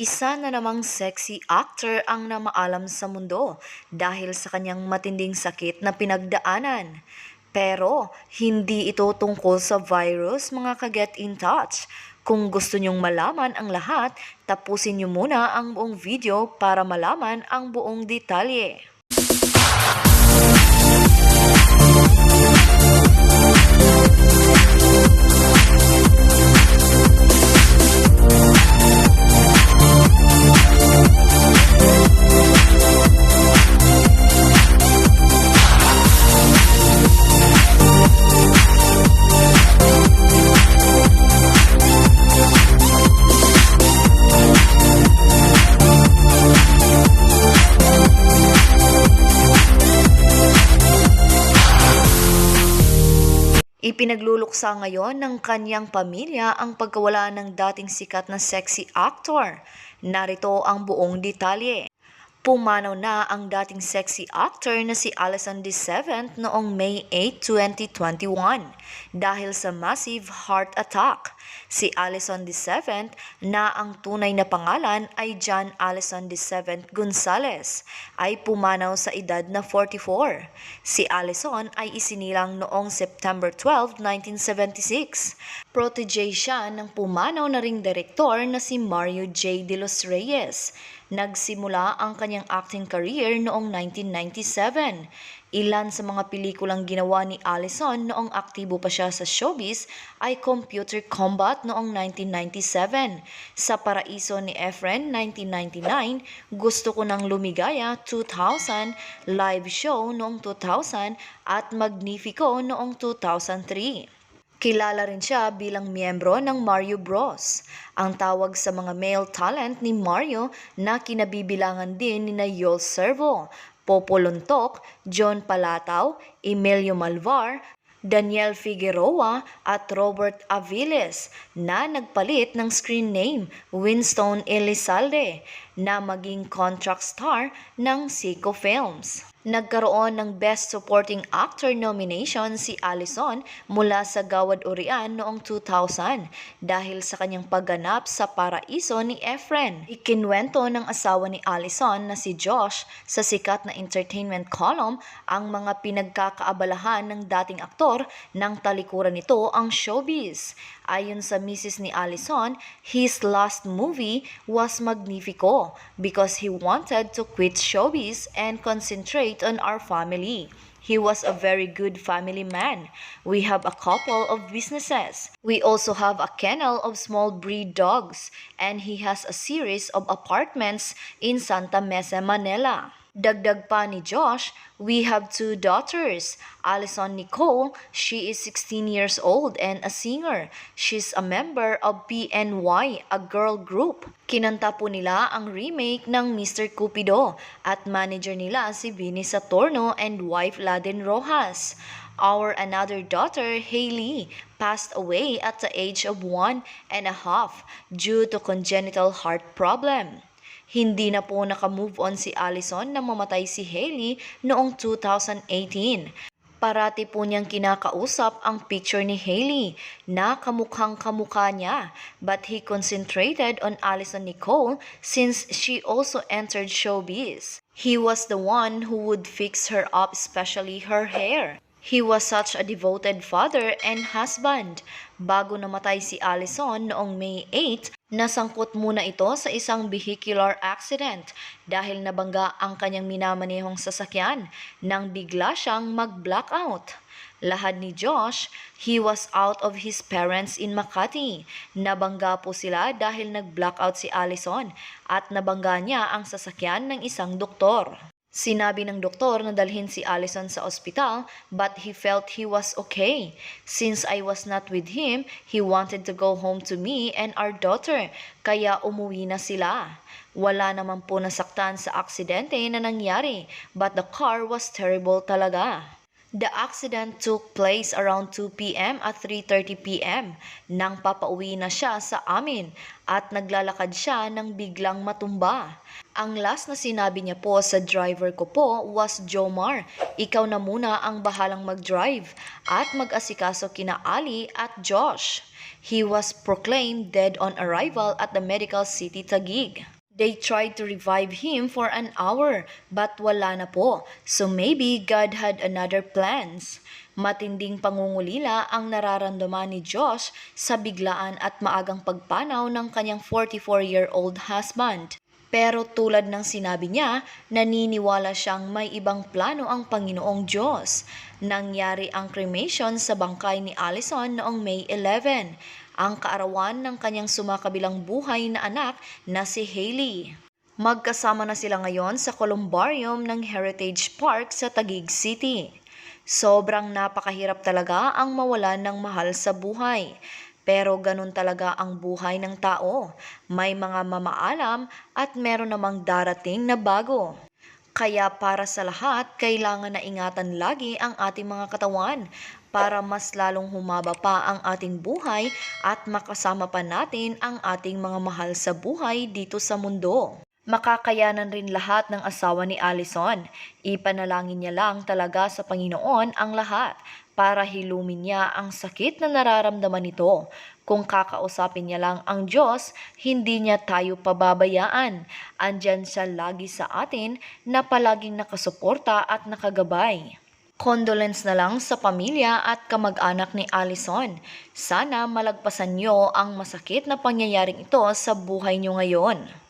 Isa na namang sexy actor ang namaalam sa mundo dahil sa kanyang matinding sakit na pinagdaanan. Pero hindi ito tungkol sa virus mga ka-get in touch. Kung gusto nyong malaman ang lahat, tapusin nyo muna ang buong video para malaman ang buong detalye. Ipinagluluksa ngayon ng kanyang pamilya ang pagkawala ng dating sikat na sexy actor. Narito ang buong detalye. Pumanaw na ang dating sexy actor na si Alison DeSeventh noong May 8, 2021 dahil sa massive heart attack. Si Alison DeSeventh na ang tunay na pangalan ay John Alison DeSeventh Gonzalez ay pumanaw sa edad na 44. Si Alison ay isinilang noong September 12, 1976. Protege siya ng pumanaw na ring direktor na si Mario J. De Los Reyes. Nagsimula ang kanyang acting career noong 1997. Ilan sa mga pelikulang ginawa ni Allison noong aktibo pa siya sa showbiz ay Computer Combat noong 1997, Sa Paraiso ni Efren 1999, Gusto ko ng Lumigaya 2000, Live Show noong 2000 at Magnifico noong 2003. Kilala rin siya bilang miyembro ng Mario Bros. Ang tawag sa mga male talent ni Mario na kinabibilangan din ni na Yol Servo, Popo Lontok, John Palataw, Emilio Malvar, Daniel Figueroa at Robert Aviles na nagpalit ng screen name Winston Elizalde na maging contract star ng Seiko Films. Nagkaroon ng Best Supporting Actor nomination si Allison mula sa Gawad Urian noong 2000 dahil sa kanyang pagganap sa Paraiso ni Efren. Ikinwento ng asawa ni Allison na si Josh sa sikat na entertainment column ang mga pinagkakaabalahan ng dating aktor nang talikuran nito ang showbiz. Ayon sa Mrs. ni Allison, his last movie was Magnifico because he wanted to quit showbiz and concentrate on our family. He was a very good family man. We have a couple of businesses. We also have a kennel of small breed dogs, and he has a series of apartments in Santa Mesa, Manila. Dagdag pa ni Josh, we have two daughters. Alison Nicole, she is 16 years old and a singer. She's a member of PNY, a girl group. Kinanta po nila ang remake ng Mr. Cupido at manager nila si Vinny Satorno and wife Laden Rojas. Our another daughter, Hailey, passed away at the age of one and a half due to congenital heart problem. Hindi na po nakamove on si Allison na mamatay si Hailey noong 2018. Parati po niyang kinakausap ang picture ni Hailey na kamukhang kamukha niya but he concentrated on Allison Nicole since she also entered showbiz. He was the one who would fix her up especially her hair. He was such a devoted father and husband. Bago namatay si Allison noong May 8, nasangkot muna ito sa isang vehicular accident dahil nabangga ang kanyang minamanehong sasakyan nang bigla siyang mag-blackout. Lahad ni Josh, he was out of his parents in Makati. Nabangga po sila dahil nag-blackout si Allison at nabangga niya ang sasakyan ng isang doktor. Sinabi ng doktor na dalhin si Allison sa ospital but he felt he was okay. Since I was not with him, he wanted to go home to me and our daughter, kaya umuwi na sila. Wala naman po nasaktan sa aksidente na nangyari but the car was terrible talaga. The accident took place around 2 p.m. at 3.30 p.m. nang papauwi na siya sa amin at naglalakad siya nang biglang matumba. Ang last na sinabi niya po sa driver ko po was Jomar, ikaw na muna ang bahalang mag-drive at mag-asikaso kina Ali at Josh. He was proclaimed dead on arrival at the medical city Taguig. They tried to revive him for an hour, but wala na po. So maybe God had another plans. Matinding pangungulila ang nararamdaman ni Josh sa biglaan at maagang pagpanaw ng kanyang 44-year-old husband. Pero tulad ng sinabi niya, naniniwala siyang may ibang plano ang Panginoong Diyos. Nangyari ang cremation sa bangkay ni Allison noong May 11, ang kaarawan ng kanyang sumakabilang buhay na anak na si Hailey. Magkasama na sila ngayon sa columbarium ng Heritage Park sa Taguig City. Sobrang napakahirap talaga ang mawalan ng mahal sa buhay. Pero ganun talaga ang buhay ng tao. May mga mamaalam at meron namang darating na bago. Kaya para sa lahat, kailangan na ingatan lagi ang ating mga katawan para mas lalong humaba pa ang ating buhay at makasama pa natin ang ating mga mahal sa buhay dito sa mundo. Makakayanan rin lahat ng asawa ni Allison. Ipanalangin niya lang talaga sa Panginoon ang lahat para hilumin niya ang sakit na nararamdaman nito. Kung kakausapin niya lang ang Diyos, hindi niya tayo pababayaan. Andyan siya lagi sa atin na palaging nakasuporta at nakagabay. Condolence na lang sa pamilya at kamag-anak ni Allison. Sana malagpasan niyo ang masakit na pangyayaring ito sa buhay niyo ngayon.